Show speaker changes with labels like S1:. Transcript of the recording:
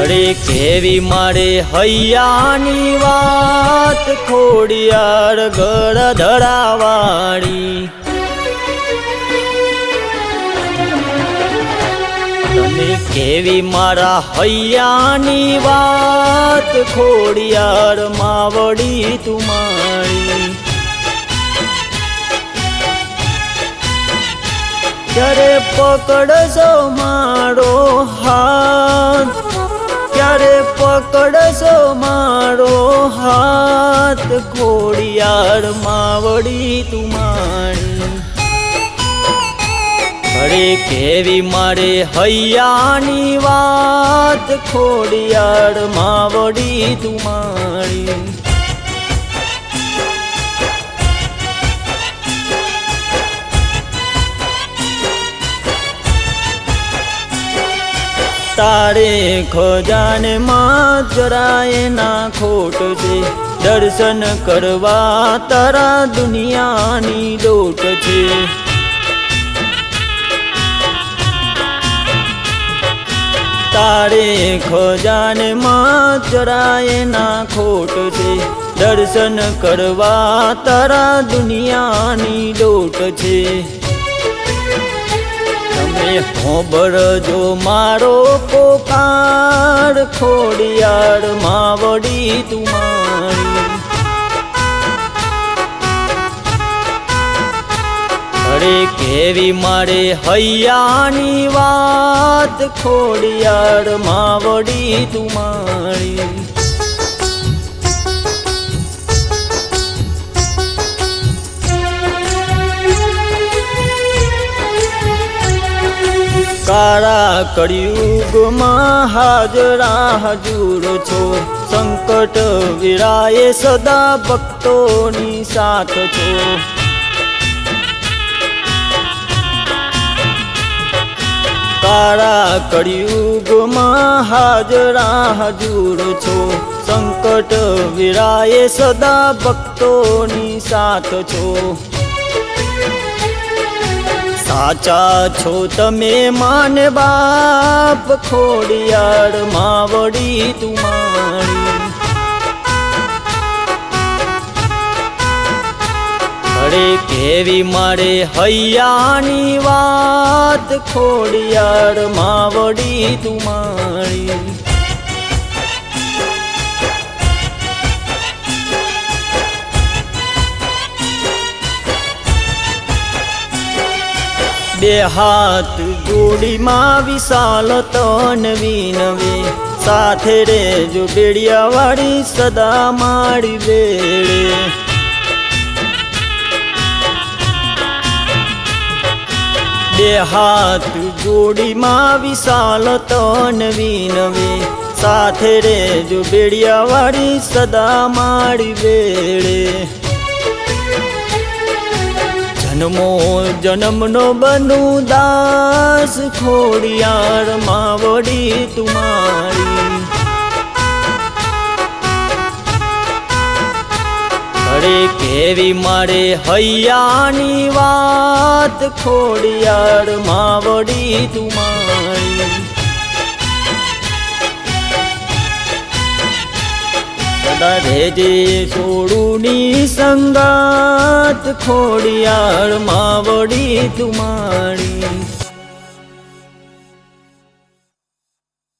S1: અરે કેવી મારે હૈયાની વાત, ખોડિયાર ગળ ધરાવાળી કેવી મારા હૈયાની વાત, ખોડિયાર માવડી તુમારી ક્યારે પકડજો મારો હાથ ક્યારે પકડશો મારો હાથ ખોડિયાર માવડી તુમારી અરે કેવી મારે હૈયાની વાત ખોડિયાર માવડી તુમારી તારે ખજાને માં જરાય ના ખોટ છે. દર્શન કરવા તારા દુનિયાની દોટ છે. તારે ખજાને માં જરાય ના ખોટ છે. દર્શન કરવા તારા દુનિયાની દોટ છે. તમે હોબળજો મારો પોકાર, ખોડિયાર માવડી તુમારી અરે કેવી મારે હૈયાની વાત, ખોડિયાર માવડી તુમારી કાળા કળિયુગમાં હાજરા હજુર છો. સંકટ વિરાય સદા ભક્તોની સાથ છો. કાળા કળિયુગમાં હાજરા હજુર છો. સંકટ વિરાય સદા ભક્તોની સાથ છો. સાચા છો તમે માન બાપ, ખોડિયાર માવડી તુમારી અરે કેવી મારે હૈયાની વાત, ખોડિયાર માવડી તુમારી બે હાથ જોડીમાં વિશાલ તન વિનવે સાથે રે જો બેડિયાવાળી સદા મારી બેડે બે હાથ જોડીમાં વિશાલ તન વિનવે સાથે રે જો બેડિયાવાળી સદા મારી બેડે જન્મો, જન્મનો બનુ દાસ, ખોડિયાર માવડી તુમારી અરે કેવી મારે હૈયાની વાત, ખોડિયાર માવડી તુમારી સદા રેજે સોડુની સંગાત ખોડિયાર માવડી તુમારી